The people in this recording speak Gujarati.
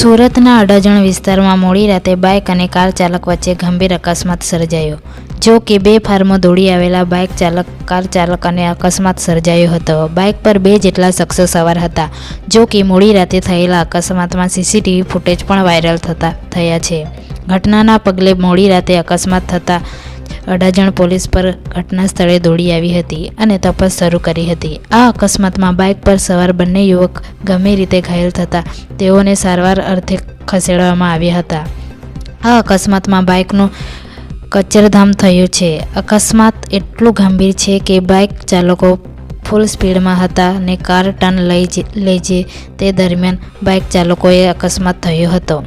સુરતના અડાજણ વિસ્તારમાં મોડી રાતે બાઇક અને કાર ચાલક વચ્ચે ગંભીર અકસ્માત સર્જાયો, જો કે બે ફાર્મો દોડી આવેલા બાઇક ચાલક, કાર ચાલક અને અકસ્માત સર્જાયો હતો. બાઇક પર બે જેટલા શખ્સો સવાર હતા, જો કે મોડી રાતે થયેલા અકસ્માતમાં સીસીટીવી ફૂટેજ પણ વાયરલ થતા, થયા છે. ઘટનાના પગલે મોડી રાતે અકસ્માત થતાં અડાજણ પોલીસ પર ઘટના સ્થળે દોડી આવી હતી અને તપાસ શરૂ કરી હતી. આ અકસ્માતમાં બાઇક પર સવાર બંને યુવક ગમે રીતે ઘાયલ થતા તેઓને સારવાર અર્થે ખસેડવામાં આવ્યા હતા. આ અકસ્માતમાં બાઇકનું કચરધામ થયું છે. અકસ્માત એટલું ગંભીર છે કે બાઇક ચાલકો ફૂલ સ્પીડમાં હતા અને કાર ટર્ન લઈ લે જે તે દરમિયાન બાઇક ચાલકોએ અકસ્માત થયો હતો.